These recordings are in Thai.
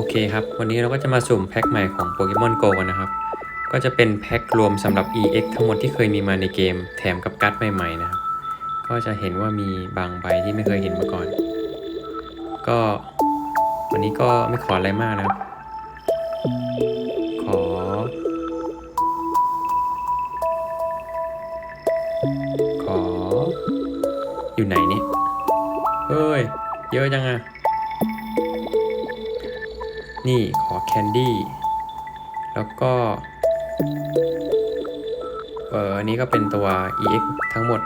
โอเคครับ วันนี้เราก็จะมาสุ่มแพ็คใหม่ของ Pokemon Go กันนะครับ ก็จะเป็นแพ็ครวมสำหรับ EX ทั้งหมดที่เคยมีมาในเกม แถมกับการ์ดใหม่ๆนะครับ ก็จะเห็นว่ามีบางใบที่ไม่เคยเห็นมาก่อน ก็วันนี้ก็ไม่ขออะไรมากนะครับ ขอ ขอ อยู่ไหนเนี่ย เฮ้ย เยอะจังอะ นี่ขอแคนดี้ แล้วก็ เอออันนี้ก็เป็นตัว EX ทั้งหมด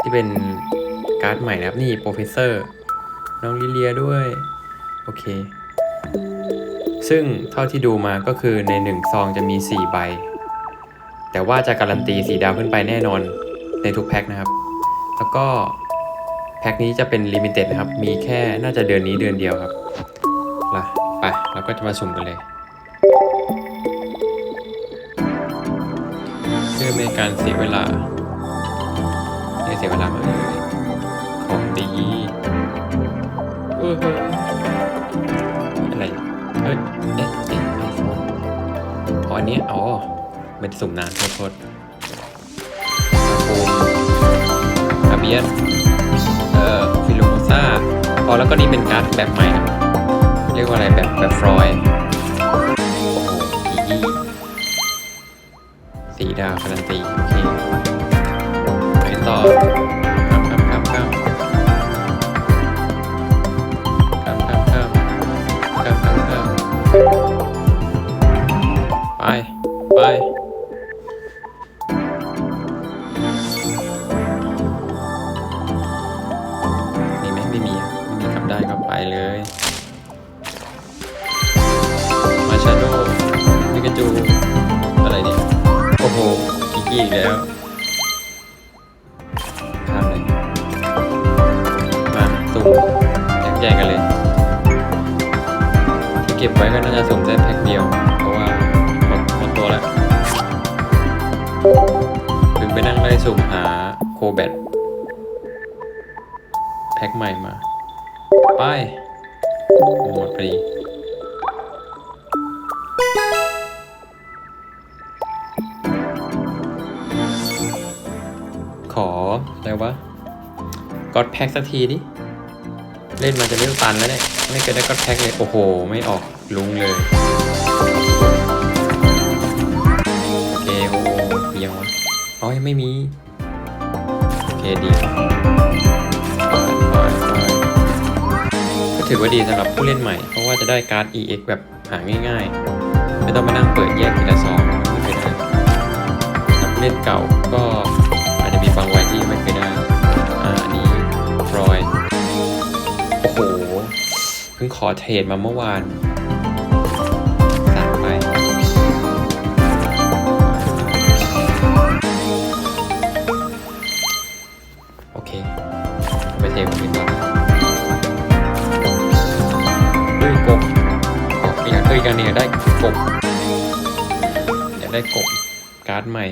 ที่เป็นการ์ดใหม่นะครับ นี่โปรเฟสเซอร์น้องลิเลียด้วย โอเค ซึ่งเท่าที่ดูมาก็คือในหนึ่งซองจะมี 4 ใบ แต่ว่าจะการันตีสีดาวขึ้นไปแน่นอนในทุกแพ็คนะครับ แล้วก็แพ็คนี้จะเป็นลิมิเต็ดนะครับ มีแค่น่าจะเดือนนี้เดือนเดียวครับ ล่ะ ไป เราก็จะมาสุ่มกันเลย เพื่อไม่ให้การเสียเวลาไม่เสียเวลามากเลยของดีเออฮ้ยอะไร เอ้ยเอ๊ะเอ๊ะไอโฟนอ๋ออันนี้ อ๋อไม่ได้สุ่มนานโทษโทษอาบูมอาเบียนเอ่อฟิโลโมซาอ๋อแล้วก็นี่เป็นการ์ดแบบใหม่นะ เรียกว่าอะไรแบบแบบฟรอยโอ้โหอียี่สีดาวการันตีโอเคไปต่อข้ามข้ามข้ามข้ามข้ามข้ามข้ามข้ามข้ามข้ามไปไปมีไหมไม่มีไม่มีขับได้ก็ไปเลย หกิกกี้อีกแล้วข้ามเลยมาสุ่มแยกๆกันเลยที่เก็บไว้ก็น่าจะสุ่มได้แพ็คเดียว เพราะว่าหมดหมดตัวแล้วถึงไปนั่งไล่สุ่มหาโคแบทแพ็คใหม่มาไปหมดพอดี ออะไรวะก็อดแพ็คสักทีดิ เล่นมาจะเล่นตันแล้วเนี่ย ไม่เคยได้ก็อดแพ็คเลย โอ้โห ไม่ออกลุงเลย โอเคโอ้โหมียังวะอ๋อยังไม่มี โอเคดีก็ถือว่าดีสำหรับผู้เล่นใหม่ เพราะว่าจะได้การ์ด EX แบบหาง่ายๆ ไม่ต้องมานั่งเปิดแยกทีละซองมันไม่เคยได้เล่นเก่าก็ จะมีบางวันที่ไม่เคยได้อ่าอันนี้ฟรอยโอ้โห เพิ่งขอเทรดมาเมื่อวานสามไปโอเค ไปเทคนอื่นก่อนเฮ้ยกบออยากเอ้ยกันเนี่ยได้กบอยากได้กบการ์ดใหม่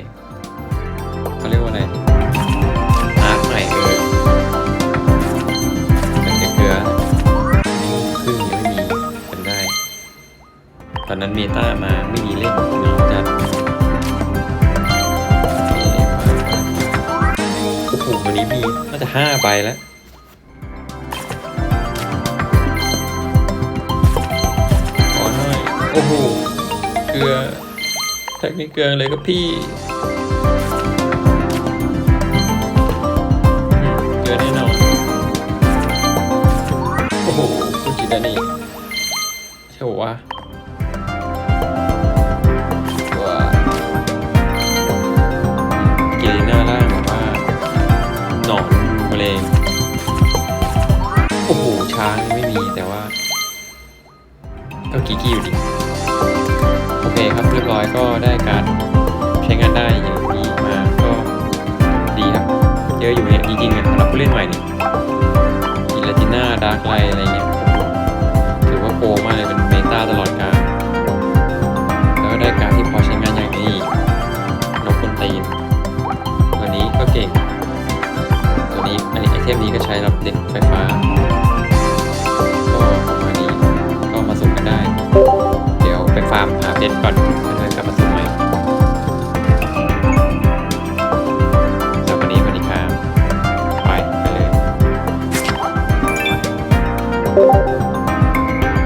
อนนั้นเมตามาไม่มีเล่นเนาะจัดโอ้โหวันนี้มีน่าจะห้าใบแล้วขอหน่อย โอ้โห เกลือแท็กนี่เกลือเลยก็พี่เกลือแน่นอน โอ้โหคุณจิตานี่ใช่ปะวะ แต่ว่า ก็กีกี้อยู่ดี โอเคครับเรียบร้อยก็ได้การใช้งานได้อย่างนี้มาก็ดีครับ เยอะอยู่เนี่ยจริงๆอะสำหรับผู้เล่นใหม่เนี่ยกิลาติน่าดาร์กไลอะไรเงี้ยถือว่าโปรมากเลยเป็นเมตาตลอดกาลแล้วก็ได้การที่พอใช้งานอย่างนี้นกคนตีนตัวนี้ก็เก่ง ตัวนี้อันนี้ไอเทมนี้ก็ใช้รับเด็กไฟฟ้า Internet.